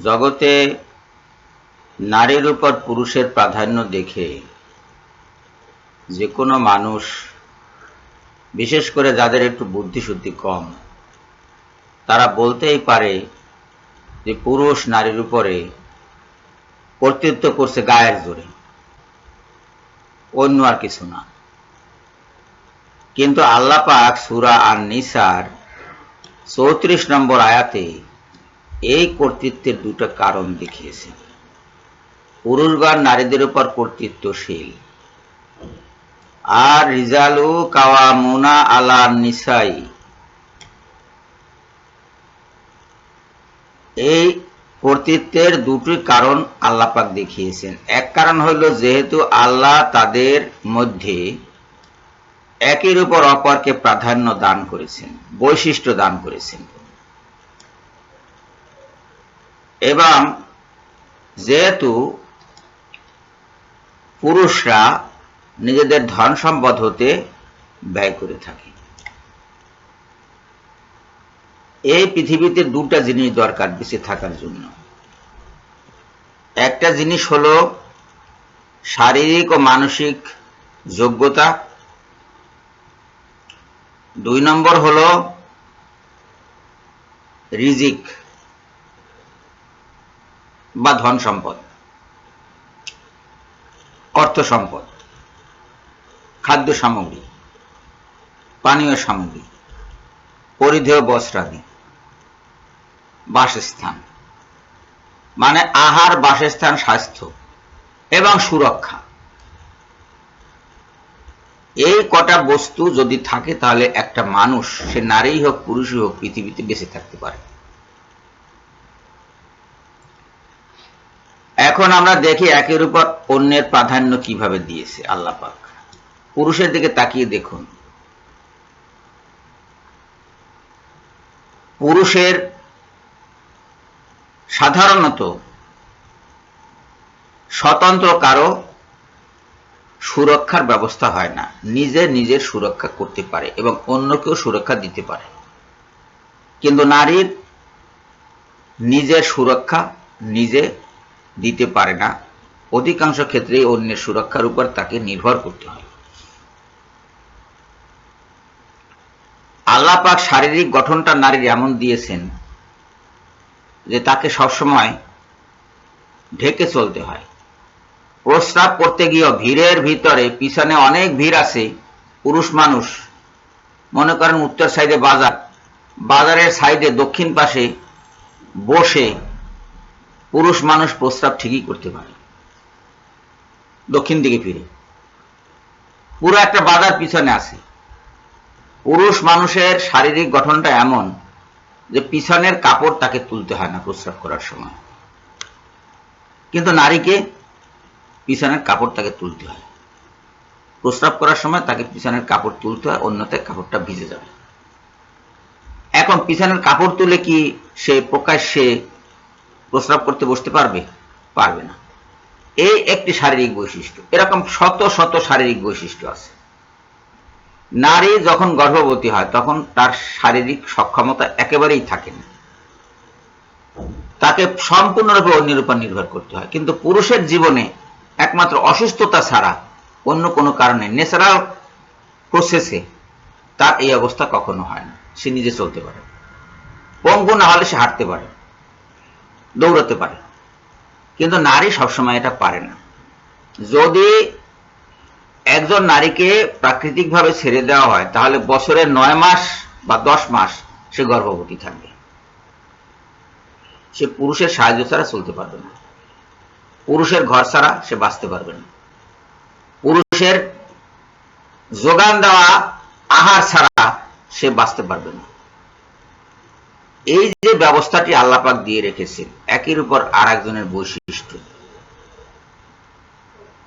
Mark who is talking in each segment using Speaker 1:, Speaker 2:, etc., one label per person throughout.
Speaker 1: জগতে নারীর উপর পুরুষের প্রাধান্য দেখে যে কোনো মানুষ, বিশেষ করে যাদের একটু বুদ্ধিশুদ্ধি কম, তারা বলতেই পারে যে পুরুষ নারীর উপরে কর্তৃত্ব করছে গায়ের জোরে। অন্য আর কিছু না। কিন্তু আল্লাপাক সুরা আর নিসার চৌত্রিশ নম্বর আয়াতে এই কর্তৃত্বের দুটো কারণ দেখিয়েছেন। পুরুষগণ নারীদের উপর কর্তৃত্বশীল। আর রিজালু কাওয়ামুনা আলা নিসাই। এই কর্তৃত্বের দুটি কারণ আল্লাহ পাক দেখিয়েছেন। এক কারণ হইল যেহেতু আল্লাহ তাদের মধ্যে একের উপর অপরকে প্রাধান্য দান করেছেন, বৈশিষ্ট্য দান করেছেন। এবং যেহেতু পুরুষরা নিজেদের ধন সম্পদ হতে ব্যয় করে থাকে। এই পৃথিবীতে দুটা জিনিস দরকার বেঁচে থাকার জন্য। একটা জিনিস হলো শারীরিক ও মানসিক যোগ্যতা। দুই নম্বর হল রিজিক। বা ধন সম্পদ, অর্থ সম্পদ, খাদ্য সামগ্রী, পানীয় সামগ্রী, পরিধেয় বস্ত্রাদি, বাসস্থান মানে আহার, বাসস্থান, স্বাস্থ্য এবং সুরক্ষা। এই কটা বস্তু যদি থাকে তাহলে একটা মানুষ, সে নারী হোক, পুরুষই হোক, পৃথিবীতে বেঁচে থাকতে পারে। এখন আমরা দেখি একের উপর অন্যের প্রাধান্য কীভাবে দিয়েছে আল্লাহ পাক। পুরুষের দিকে তাকিয়ে দেখুন। পুরুষের সাধারণত স্বতন্ত্র কারও সুরক্ষার ব্যবস্থা হয় না। নিজে নিজের সুরক্ষা করতে পারে এবং অন্যকেও সুরক্ষা দিতে পারে। কিন্তু নারীর নিজের সুরক্ষা, নিজে দিতে পারে না। অধিকাংশ ক্ষেত্রে অন্যের সুরক্ষার উপর তাকে নির্ভর করতে হয়। আল্লাহ পাক শারীরিক গঠনটা নারীর এমন দিয়েছেন যে তাকে সবসময় ঢেকে চলতে হয়। প্রস্রাব করতে গিয়েও ভিড়ের ভিতরে পিছনে অনেক ভিড় আছে, পুরুষ মানুষ। মনে করেন উত্তর সাইডে বাজার। বাজারের সাইডে দক্ষিণ পাশে বসে পুরুষ মানুষ প্রস্রাব ঠিকই করতে পারে। দক্ষিণ দিকে ফিরে। পুরো একটা বাজার পিছনে আছে। পুরুষ মানুষের শারীরিক গঠনটা এমন যে পিছনের কাপড় তাকে তুলতে হয় না প্রস্রাব করার সময়। কিন্তু নারীকে পিছনের কাপড় তাকে তুলতে হয়। প্রস্রাব করার সময় তাকে পিছনের কাপড় তুলতে হয় অন্যথায় কাপড়টা ভিজে যাবে। এখন পিছনের কাপড় তুলে কি সে প্রকাশ্যে প্রস্রাব করতে বসতে পারবে? পারবে না। এই একটি শারীরিক বৈশিষ্ট্য। এরকম শত শত শারীরিক বৈশিষ্ট্য আছে। নারী যখন গর্ভবতী হয়, তখন তার শারীরিক সক্ষমতা একেবারেই থাকে না। তাকে সম্পূর্ণরূপে অন্যের উপর নির্ভর করতে হয়। কিন্তু পুরুষের জীবনে একমাত্র অসুস্থতা ছাড়া অন্য কোনো কারণে ন্যাচারাল প্রসেসে তার এই অবস্থা কখনো হয় না। সে নিজে চলতে পারে। পঙ্গু না হলে সে হাঁটতে পারে। দৌড়াতে পারে। কিন্তু নারী সবসময় এটা পারে না। যদি একজন নারীকে প্রাকৃতিকভাবে ছেড়ে দেওয়া হয়, তাহলে বছরের নয় মাস বা দশ মাস সে গর্ভবতী থাকবে। সে পুরুষের সাহায্য ছাড়া চলতে পারবে না। পুরুষের ঘর ছাড়া সে বাঁচতে পারবে না। পুরুষের যোগান দেওয়া, আহার ছাড়া সে বাঁচতে পারবে না। এই যে ব্যবস্থাটি আল্লাপাক দিয়ে রেখেছেন, একের উপর আর একজনের বৈশিষ্ট্য।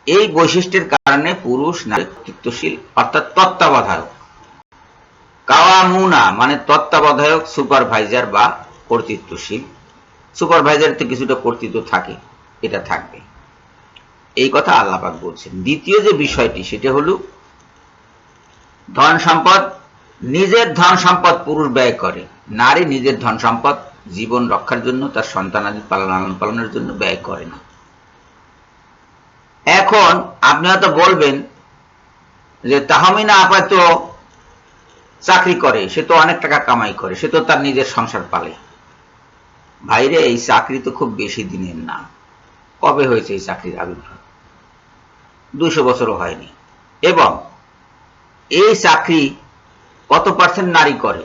Speaker 1: এই বৈশিষ্ট্যের কারণে পুরুষ নারী অর্থাৎ তত্ত্বাবধায়ক। কাওয়ামুনা মানে তত্ত্বাবধায়ক, সুপারভাইজার বা কর্তৃত্বশীল। সুপারভাইজার তো কিছুটা কর্তৃত্ব থাকে, এটা থাকবে। এই কথা আল্লাপাক বলছেন। দ্বিতীয় যে বিষয়টি, সেটা হলো ধন সম্পদ নিজের ধন সম্পদ পুরুষ ব্যয় করে। নারী নিজের ধন সম্পদ, জীবন রক্ষার জন্য, তার সন্তানাদি পালন, লালন পালনের জন্য ব্যয় করে না। এখন আপনি হয়তো বলবেন যে, তাহমিনা আপাতত চাকরি করে, সে তো অনেক টাকা কামাই করে, সে তো তার নিজের সংসার পালে। ভাইরে, এই চাকরি তো খুব বেশি দিনের না। কবে হয়েছে এই চাকরির আবির্ভাব? দুশো বছরও হয়নি। এবং এই চাকরি কত পার্সেন্ট নারী করে?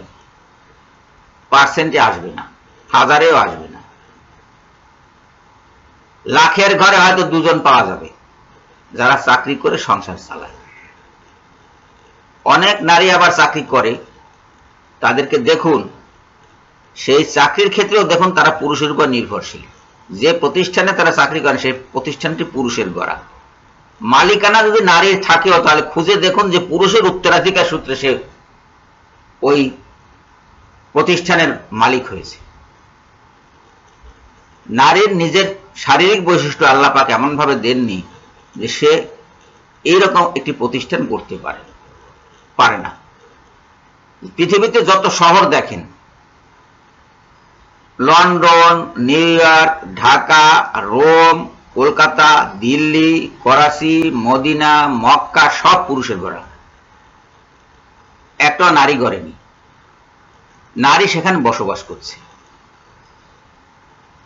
Speaker 1: পার্সেন্টে আসবে না। হাজারেও আসবে না। লাখের ঘরে হয়তো দুজন পাওয়া যাবে, যারা চাকরি করে সংসার চালায়। অনেক নারী আবার চাকরি করে, তাদেরকে দেখুন, সেই চাকরির ক্ষেত্রেও দেখুন তারা পুরুষের উপর নির্ভরশীল। যে প্রতিষ্ঠানে তারা চাকরি করে, সেই প্রতিষ্ঠানটি পুরুষের গড়া। মালিকানা যদি নারীর থাকেও তাহলে খুঁজে দেখুন যে পুরুষের উত্তরাধিকার সূত্রে সে ওই প্রতিষ্ঠানের মালিক হয়েছে। নারীর নিজের শারীরিক বৈশিষ্ট্য আল্লাহ পাক এমন ভাবে দেননি যে সে এইরকম একটি প্রতিষ্ঠান করতে পারে পারে না। পৃথিবীতে যত শহর দেখেন, London, New York, Dhaka, Rome, Kolkata, Delhi, Karachi, Medina, Mecca, সব পুরুষের গড়া একটা নারী গড়েনি। নারী সেখানে বসবাস করছে।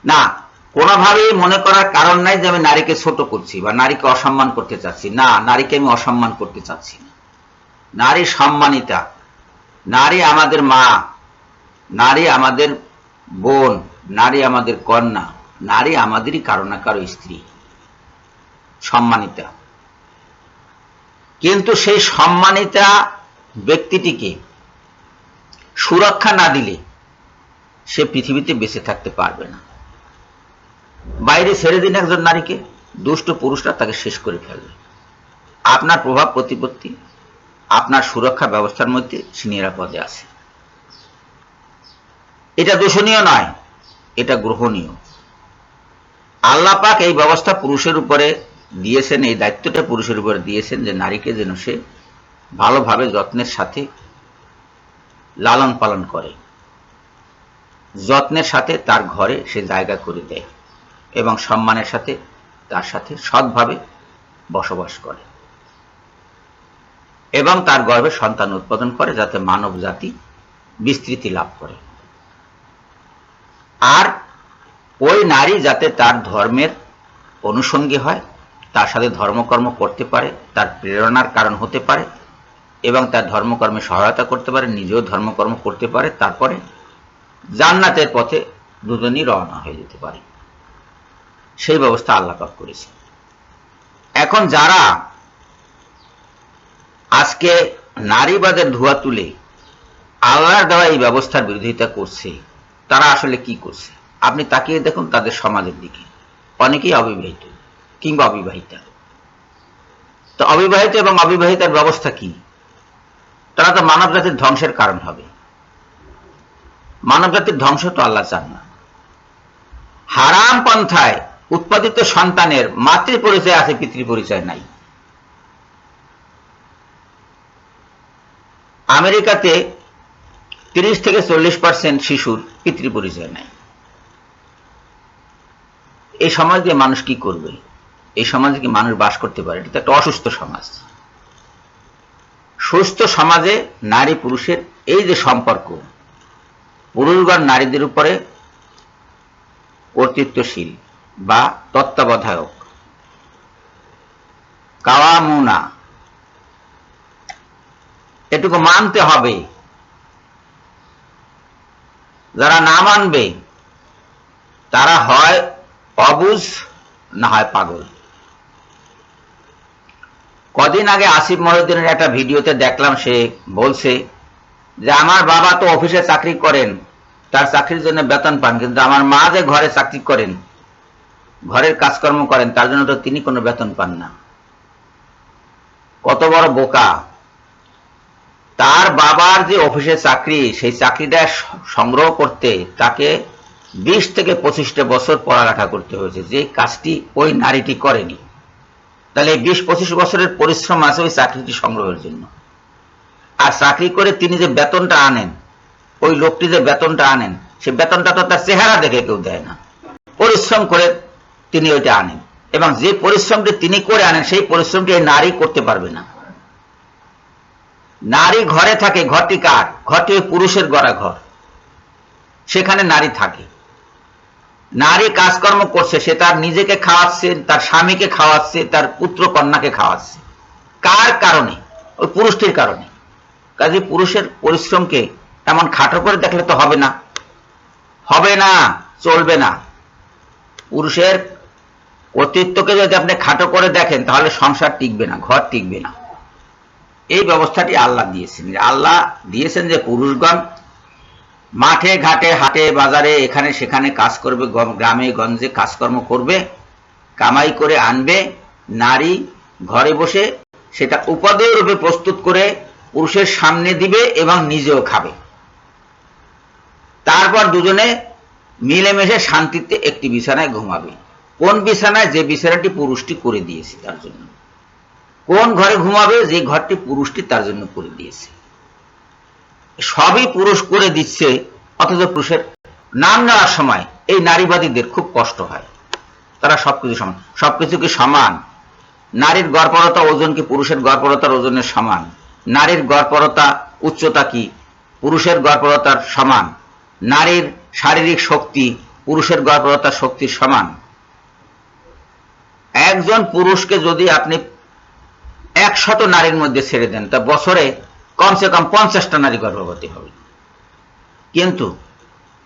Speaker 1: না, কোনোভাবেই মনে করার কারণ নাই যে আমি নারীকে ছোট করছি বা নারীকে অসম্মান করতে চাচ্ছি। না, নারীকে আমি অসম্মান করতে চাচ্ছি না। নারী সম্মানিতা। নারী আমাদের মা, নারী আমাদের বোন, নারী আমাদের কন্যা, নারী আমাদেরই কারও না কারও স্ত্রী। সম্মানিতা। কিন্তু সেই সম্মানিতা ব্যক্তিটিকে সুরক্ষা না দিলে সে পৃথিবীতে বেঁচে থাকতে পারবে না। বাইরে ছেড়ে দিন একজন নারীকে, দুষ্ট পুরুষরা তাকে শেষ করে ফেলবে। আপনার প্রভাব প্রতিপত্তি, আপনার সুরক্ষা ব্যবস্থার মধ্যে সে নিরাপদে আছে। এটা দূষণীয় নয়, এটা গ্রহণীয়। আল্লাহ পাক এই ব্যবস্থা পুরুষের উপরে দিয়েছেন, এই দায়িত্বটা পুরুষের উপরে দিয়েছেন যে নারীকে যেন সে ভালোভাবে যত্নের সাথে লালন পালন করে। যত্নের সাথে তার ঘরে সে জায়গা করে দেয় এবং সম্মানের সাথে তার সাথে সৎভাবে বসবাস করে এবং তার গর্ভে সন্তান উৎপাদন করে যাতে মানব জাতি বিস্তৃতি লাভ করে। আর ওই নারী যাতে তার ধর্মের অনুষঙ্গী হয়, তার সাথে ধর্মকর্ম করতে পারে, তার প্রেরণার কারণ হতে পারে এবং তার ধর্মকর্মে সহায়তা করতে পারে, নিজেও ধর্মকর্ম করতে পারে, তারপরে জান্নাতের পথে দুজনই রওনা হয়ে যেতে পারে। সেই ব্যবস্থা আল্লাপাক করেছে এখন যারা আজকে নারীবাদের ধোয়া তুলে আল্লাহর দেওয়া এই ব্যবস্থার বিরোধিতা করছে, তারা আসলে কি করছে? আপনি তাকিয়ে দেখুন তাদের সমাজের দিকে। অনেকেই অবিবাহিত কিংবা অবিবাহিতা। তো অবিবাহিত এবং অবিবাহিতার ব্যবস্থা কি? তারা তো মানব জাতির ধ্বংসের কারণ হবে। মানব জাতির ধ্বংস তো আল্লাহ চান না। হারাম পন্থায় উৎপাদিত সন্তানের মাতৃ পরিচয় আছে পিতৃ পরিচয় নাই। আমেরিকাতে তিরিশ থেকে চল্লিশ পার্সেন্ট শিশুর পিতৃ পরিচয় নাই। এই সমাজ দিয়ে মানুষ কি করবে? এই সমাজে কি মানুষ বাস করতে পারে? এটা একটা অসুস্থ সমাজ। সুস্থ সমাজে নারী পুরুষের এই যে সম্পর্ক, পুরুষগণ নারীদের উপরে কর্তৃত্বশীল বা তত্ত্বাবধায়ক। কাওয়ামুনা। এটুকু মানতে হবে। যারা না মানবে, তারা হয় অবুজ, না হয় পাগল। কদিন আগে আসিফ মহিউদ্দিনের একটা ভিডিওতে দেখলাম সে বলছে যে, আমার বাবা তো অফিসে চাকরি করেন, তার চাকরির জন্য বেতন পান, কিন্তু আমার মা যে ঘরে চাকরি করেন, ঘরের কাজকর্ম করেন, তার জন্য তো তিনি কোনো বেতন পান না। কত বড় বোকা। তার বাবার যে অফিসে চাকরি, সেই চাকরিটা সংগ্রহ করতে তাকে বিশ থেকে পঁচিশটা বছর পড়ালেখা করতে হয়েছে। যে কাজটি ওই নারীটি করেনি। তাহলে এই বিশ পঁচিশ বছরের পরিশ্রম আছে ওই চাকরিটি সংগ্রহের জন্য। আর চাকরি করে তিনি যে বেতনটা আনেন, ওই লোকটি যে বেতনটা আনেন, সে বেতনটা তো তার চেহারা দেখে কেউ দেয় না। পরিশ্রম করে তিনি ওইটা আনেন। এবং যে পরিশ্রমটি তিনি করে আনেন, সেই পরিশ্রমটি নারী করতে পারবে না। নারী ঘরে থাকে, ঘরটি কার? ঘরটি পুরুষের গড়া ঘর সেখানে নারী থাকে। নারী কাজকর্ম করছে, সে তার নিজেকে খাওয়াচ্ছে, তার স্বামীকে খাওয়াচ্ছে, তার পুত্র কন্যাকে খাওয়াচ্ছে। কার কারণে? ওই পুরুষটির কারণে। কাজে পুরুষের পরিশ্রমকে এমন খাটো করে দেখলে তো হবে না। হবে না, চলবে না। পুরুষের কর্তৃত্বকে যদি আপনি খাটো করে দেখেন, তাহলে সংসার টিকবে না, ঘর টিকবে না। এই ব্যবস্থাটি আল্লাহ দিয়েছেন। আল্লাহ দিয়েছেন যে পুরুষগণ মাঠে, ঘাটে, হাটে, বাজারে, এখানে, সেখানে কাজ করবে গ্রামে, গঞ্জে কাজকর্ম করবে, কামাই করে আনবে, নারী ঘরে বসে সেটা উপাদেয় রূপে প্রস্তুত করে পুরুষের সামনে দিবে এবং নিজেও খাবে। তারপর দুজনে মিলেমিশে শান্তিতে একটি বিছানায় ঘুমাবে। কোন বিছানায়? যে বিছানাটি পুরুষটি করে দিয়েছে তার জন্য। কোন ঘরে ঘুমাবে? যে ঘরটি পুরুষটি তার জন্য করে দিয়েছে। সবই পুরুষ করে দিচ্ছে, অথচ পুরুষের নাম নেওয়ার সময় এই নারীবাদীদের খুব কষ্ট হয়। তারা সবকিছু সমান। সবকিছু কি সমান? নারীর গড়পরতা ওজন কি পুরুষের গড়পরতার ওজনের সমান? নারীর গড়পরতা উচ্চতা কি পুরুষের গড়পরতার সমান? নারীর শারীরিক শক্তি, পুরুষের গড়পরতার শক্তির সমান? একজন পুরুষকে যদি আপনি একশত নারীর মধ্যে ছেড়ে দেন, তা বছরে কমসে কম পঞ্চাশটা নারী গর্ভবতী হবে। কিন্তু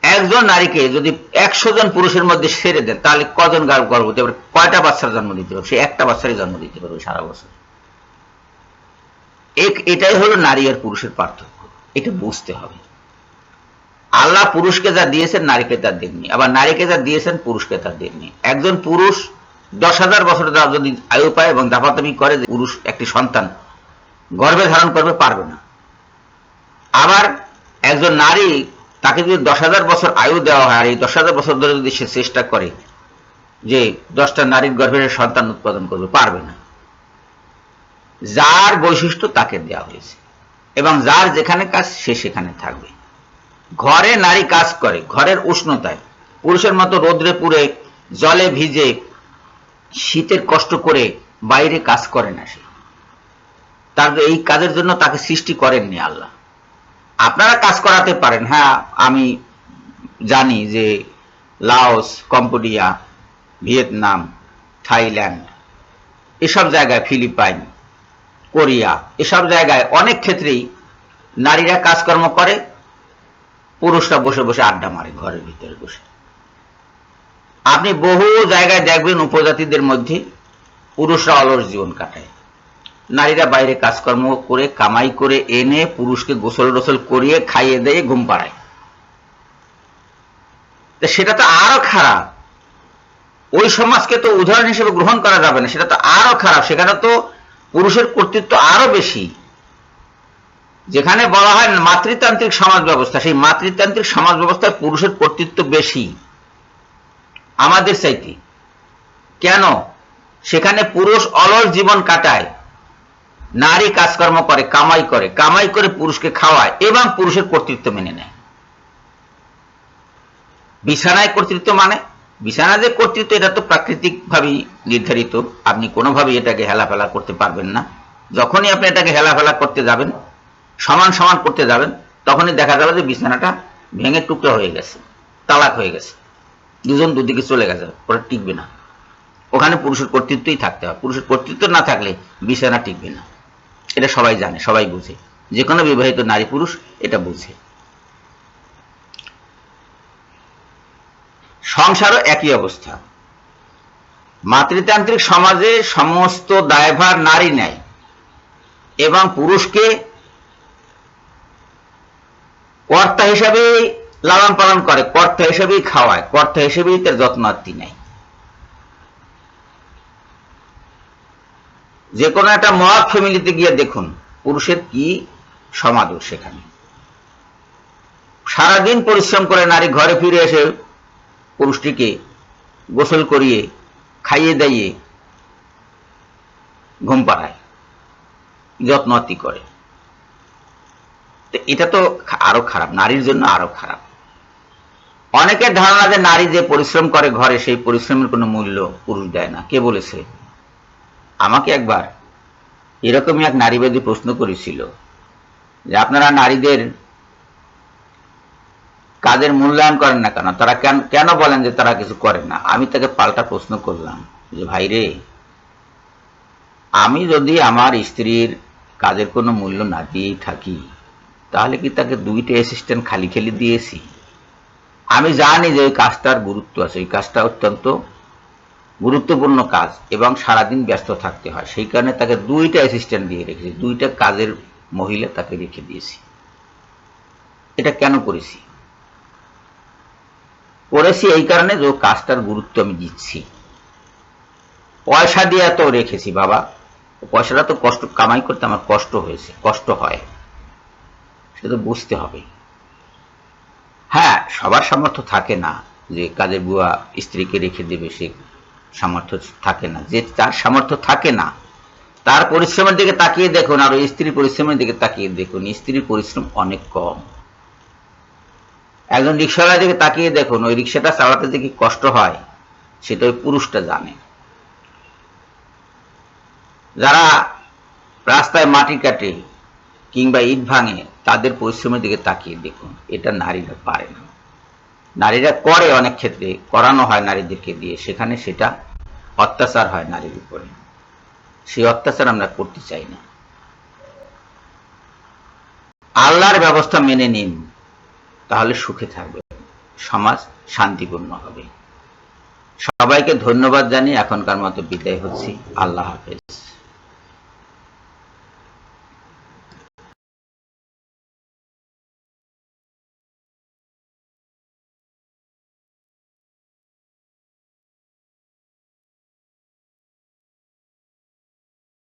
Speaker 1: একজন নারীকে যদি একশো জন পুরুষের মধ্যে ছেড়ে দেন, তাহলে কজন গার- গর্ভবতী হবে? কয়টা বাচ্চার জন্ম দিতে পারবে সে একটা বাচ্চারই জন্ম দিতে পারবে সারা বছর। এটাই হলো নারী আর পুরুষের পার্থক্য। এটা বুঝতে হবে। আল্লাহ পুরুষকে যা দিয়েছেন, নারীকে তা দেননি। আবার নারীকে যা দিয়েছেন, পুরুষকে তা দেননি। একজন পুরুষ দশ হাজার বছর যদি আয়ু পায় এবং দাপাতামি করে পুরুষ একটি সন্তান গর্ভে ধারণ করবে, পারবে না। আবার একজন নারী তাকে যদি দশ হাজার বছর আয়ু দেওয়া হয়, আর এই দশ হাজার বছর ধরে যদি সে চেষ্টা করে যে দশটা নারীর গর্ভে সন্তান উৎপাদন করবে, পারবে না। যার বৈশিষ্ট্য তাকে দেওয়া হয়েছে, এবং যার যেখানে কাজ সে সেখানে থাকবে। ঘরে নারী কাজ করে, ঘরের উষ্ণতায়, পুরুষের মতো রোদ্রে পুড়ে, জলে ভিজে, শীতের কষ্ট করে বাইরে কাজ করে না সে। তার এই কাজের জন্য তাকে সৃষ্টি করেননি আল্লাহ। আপনারা কাজ করাতে পারেন। হ্যাঁ আমি জানি যে লাওস, কম্বোডিয়া, ভিয়েতনাম, থাইল্যান্ড, এসব জায়গায় ফিলিপাইন, কোরিয়া, এসব জায়গায় অনেক ক্ষেত্রেই নারীরা কাজকর্ম করে, পুরুষরা বসে বসে আড্ডা মারে, ঘরের ভিতরে বসে। আপনি বহু জায়গায় দেখবেন উপজাতিদের মধ্যে পুরুষরা অলস জীবন কাটায়। নারীরা বাইরে কাজকর্ম করে, কামাই করে, এনে পুরুষকে গোসল টোসল করিয়ে খাইয়ে দিয়ে ঘুম পাড়ায়। সেটা তো আরও খারাপ। ওই সমাজকে তো উদাহরণ হিসেবে গ্রহণ করা যাবে না, সেটা তো আরও খারাপ। সেখানে তো পুরুষের কর্তৃত্ব আরও বেশি। যেখানে বলা হয় মাতৃতান্ত্রিক সমাজ ব্যবস্থা, সেই মাতৃতান্ত্রিক সমাজ ব্যবস্থায় পুরুষের কর্তৃত্ব বেশি। আমাদের চাইতে। কেন? সেখানে পুরুষ অলস জীবন কাটায়। নারী কাজকর্ম করে, কামাই করে কামাই করে পুরুষকে খাওয়ায় এবং পুরুষের কর্তৃত্ব মেনে নেয়। বিছানায় কর্তৃত্ব মানে? বিছানা যে কর্তৃত্ব, এটা তো প্রাকৃতিক ভাবেই নির্ধারিত। আপনি কোনোভাবেই এটাকে হেলাফেলা করতে পারবেন না। যখনই আপনি এটাকে হেলাফেলা করতে যাবেন, সমান সমান করতে যাবেন, তখনই দেখা যাবে যে বিছানাটা ভেঙে টুকরো হয়ে গেছে, তালাক হয়ে গেছে। দুজন দুদিকে চলে গেছে, পরে টিকবে না। ওখানে পুরুষের কর্তৃত্বই থাকতে হবে। পুরুষের কর্তৃত্ব না থাকলে বিছানা টিকবে না। এটা সবাই জানে, সবাই বুঝে। যে কোনো বিবাহিত নারী পুরুষ এটা বুঝে। সংসারও একই অবস্থা। মাতৃতান্ত্রিক সমাজে সমস্ত দায়ভার নারী নেয় এবং পুরুষকে কর্তা হিসাবেই লালন পালন করে, কর্তা হিসেবেই খাওয়ায়, কর্তা হিসেবেই তার যত্নার্থী নেয়। যে কোনো একটা মদ ফ্যামিলিতে গিয়ে দেখুন, পুরুষের কি সমাদর সেখানে। সারাদিন পরিশ্রম করে নারী ঘরে ফিরে এসে পুরুষটিকে গোসল করিয়ে, খাইয়ে দাইয়ে ঘুম পাড়ায় যত্নতি করে। তো এটা তো আরও খারাপ, নারীর জন্য আরও খারাপ। অনেকের ধারণা যে নারী যে পরিশ্রম করে ঘরে, সেই পরিশ্রমের কোনো মূল্য পুরুষ দেয় না। কে বলেছে? আমাকে একবার এরকমই এক নারীবাদী প্রশ্ন করেছিল যে আপনারা নারীদের কাজের মূল্যায়ন করেন না কেন? তারা কেন কেন বলেন যে তারা কিছু করে না? আমি তাকে পাল্টা প্রশ্ন করলাম যে, ভাই রে, আমি যদি আমার স্ত্রীর কাজের কোনো মূল্য না দিয়েই থাকি, তাহলে কি তাকে দুইটা অ্যাসিস্ট্যান্ট খালি খালি দিয়েছি? আমি জানি যে ওই কাজটার গুরুত্ব আছে ওই কাজটা অত্যন্ত গুরুত্বপূর্ণ কাজ এবং সারাদিন ব্যস্ত থাকতে হয়। সেই কারণে তাকে দুইটা অ্যাসিস্ট্যান্ট দিয়ে রেখেছি। দুইটা কাজের মহিলা তাকে রেখে দিয়েছি। এটা কেন করেছি? করেছি এই কারণে যে কাজটার গুরুত্ব আমি দিচ্ছি। পয়সা দিয়ে তো রেখেছি বাবা। পয়সাটা তো কষ্ট, কামাই করতে আমার কষ্ট হয়েছে, কষ্ট হয়। সেটা তো বুঝতে হবে। হ্যাঁ সবার সামর্থ্য থাকে না যে কাজের বুয়া স্ত্রীকে রেখে দেবে, সে সামর্থ্য থাকে না। যে তার সামর্থ্য থাকে না, তার পরিশ্রমের দিকে তাকিয়ে দেখুন, আর স্ত্রীর পরিশ্রমের দিকে তাকিয়ে দেখুন, স্ত্রীর পরিশ্রম অনেক কম। একজন রিক্সাওয়ালার দিকে তাকিয়ে দেখুন, ওই রিক্সাটা চালাতে যে কি কষ্ট হয়, সেটা ওই পুরুষটা জানে। যারা রাস্তায় মাটি কাটে কিংবা ইট ভাঙে, তাদের পরিশ্রমের দিকে তাকিয়ে দেখুন, এটা নারীরা পারে না। নারীরা করে অনেক ক্ষেত্রে, করানো হয় নারীদেরকে দিয়ে, সেখানে সেটা অত্যাচার হয় নারীর উপরে। সেই অত্যাচার আমরা করতে চাই না। আল্লাহর ব্যবস্থা মেনে নিন, তাহলে সুখে থাকবে। সমাজ শান্তিপূর্ণ হবে। সবাইকে ধন্যবাদ জানিয়ে এখনকার মতো বিদায় হচ্ছি। আল্লাহ হাফেজ।